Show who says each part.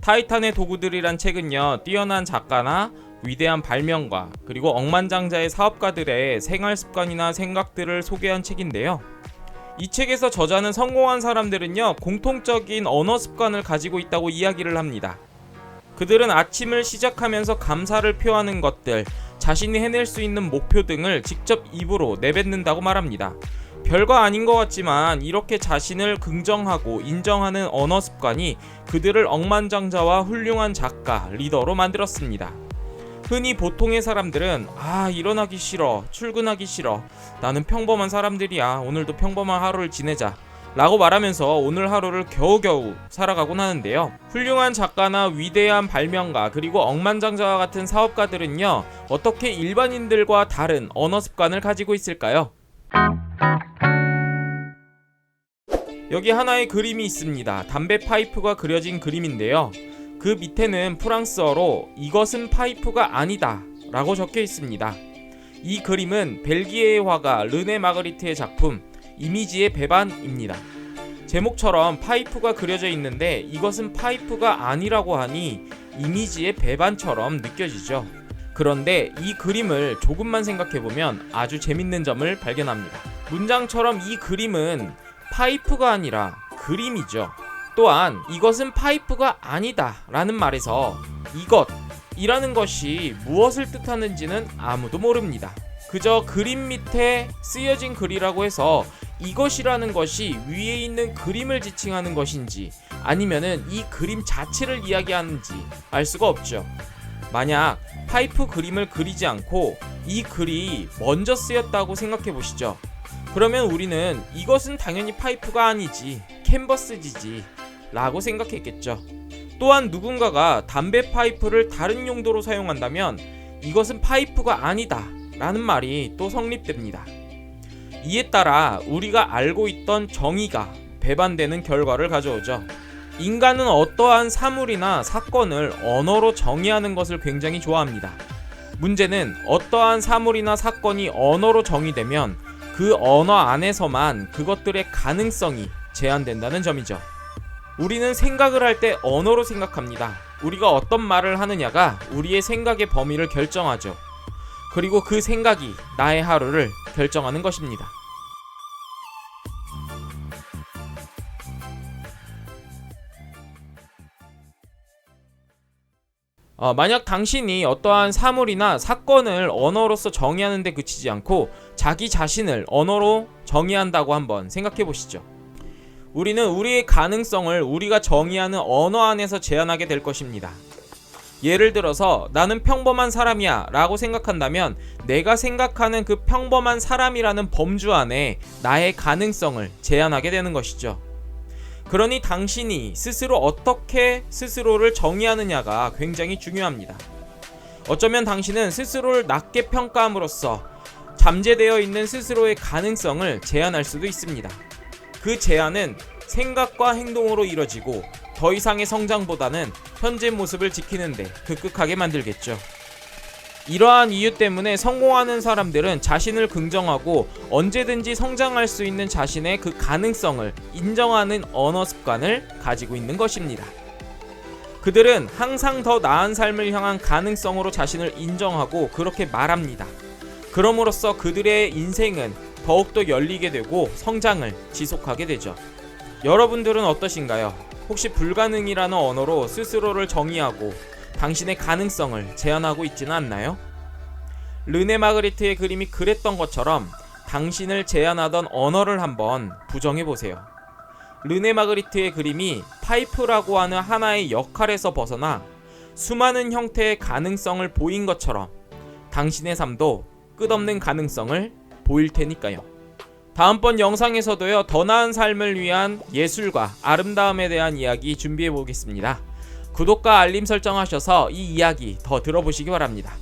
Speaker 1: 타이탄의 도구들이란 책은요, 뛰어난 작가나 위대한 발명가, 그리고 억만장자의 사업가들의 생활 습관이나 생각들을 소개한 책인데요. 이 책에서 저자는 성공한 사람들은요, 공통적인 언어 습관을 가지고 있다고 이야기를 합니다. 그들은 아침을 시작하면서 감사를 표하는 것들, 자신이 해낼 수 있는 목표 등을 직접 입으로 내뱉는다고 말합니다. 별거 아닌 것 같지만 이렇게 자신을 긍정하고 인정하는 언어 습관이 그들을 억만장자와 훌륭한 작가, 리더로 만들었습니다. 흔히 보통의 사람들은 아 일어나기 싫어 출근하기 싫어 나는 평범한 사람들이야 오늘도 평범한 하루를 지내자 라고 말하면서 오늘 하루를 겨우겨우 살아가곤 하는데요 훌륭한 작가나 위대한 발명가 그리고 억만장자와 같은 사업가들은요 어떻게 일반인들과 다른 언어 습관을 가지고 있을까요? 여기 하나의 그림이 있습니다 담배 파이프가 그려진 그림인데요 그 밑에는 프랑스어로 이것은 파이프가 아니다 라고 적혀 있습니다. 이 그림은 벨기에의 화가 르네 마그리트의 작품 이미지의 배반입니다. 제목처럼 파이프가 그려져 있는데 이것은 파이프가 아니라고 하니 이미지의 배반처럼 느껴지죠. 그런데 이 그림을 조금만 생각해보면 아주 재밌는 점을 발견합니다. 문장처럼 이 그림은 파이프가 아니라 그림이죠. 또한 이것은 파이프가 아니다 라는 말에서 이것 이라는 것이 무엇을 뜻하는지는 아무도 모릅니다. 그저 그림 밑에 쓰여진 글이라고 해서 이것이라는 것이 위에 있는 그림을 지칭하는 것인지 아니면은 이 그림 자체를 이야기하는지 알 수가 없죠. 만약 파이프 그림을 그리지 않고 이 글이 먼저 쓰였다고 생각해 보시죠. 그러면 우리는 이것은 당연히 파이프가 아니지 캔버스지지 라고 생각했겠죠. 또한 누군가가 담배 파이프를 다른 용도로 사용한다면 이것은 파이프가 아니다 라는 말이 또 성립됩니다. 이에 따라 우리가 알고 있던 정의가 배반되는 결과를 가져오죠. 인간은 어떠한 사물이나 사건을 언어로 정의하는 것을 굉장히 좋아합니다. 문제는 어떠한 사물이나 사건이 언어로 정의되면 그 언어 안에서만 그것들의 가능성이 제한된다는 점이죠. 우리는 생각을 할 때 언어로 생각합니다. 우리가 어떤 말을 하느냐가 우리의 생각의 범위를 결정하죠. 그리고 그 생각이 나의 하루를 결정하는 것입니다. 어, 만약 당신이 어떠한 사물이나 사건을 언어로서 정의하는 데 그치지 않고 자기 자신을 언어로 정의한다고 한번 생각해 보시죠. 우리는 우리의 가능성을 우리가 정의하는 언어 안에서 제한하게 될 것입니다. 예를 들어서 나는 평범한 사람이야 라고 생각한다면 내가 생각하는 그 평범한 사람이라는 범주 안에 나의 가능성을 제한하게 되는 것이죠. 그러니 당신이 스스로 어떻게 스스로를 정의하느냐가 굉장히 중요합니다. 어쩌면 당신은 스스로를 낮게 평가함으로써 잠재되어 있는 스스로의 가능성을 제한할 수도 있습니다. 그 제한은 생각과 행동으로 이뤄지고 더 이상의 성장보다는 현재 모습을 지키는데 급급하게 만들겠죠. 이러한 이유 때문에 성공하는 사람들은 자신을 긍정하고 언제든지 성장할 수 있는 자신의 그 가능성을 인정하는 언어 습관을 가지고 있는 것입니다. 그들은 항상 더 나은 삶을 향한 가능성으로 자신을 인정하고 그렇게 말합니다. 그럼으로써 그들의 인생은 더욱더 열리게 되고 성장을 지속하게 되죠. 여러분들은 어떠신가요? 혹시 불가능이라는 언어로 스스로를 정의하고 당신의 가능성을 제한하고 있지는 않나요? 르네 마그리트의 그림이 그랬던 것처럼 당신을 제한하던 언어를 한번 부정해 보세요. 르네 마그리트의 그림이 파이프라고 하는 하나의 역할에서 벗어나 수많은 형태의 가능성을 보인 것처럼 당신의 삶도 끝없는 가능성을 보일 테니까요. 다음번 영상에서도요, 더 나은 삶을 위한 예술과 아름다움에 대한 이야기 준비해 보겠습니다. 구독과 알림 설정하셔서 이 이야기 더 들어보시기 바랍니다.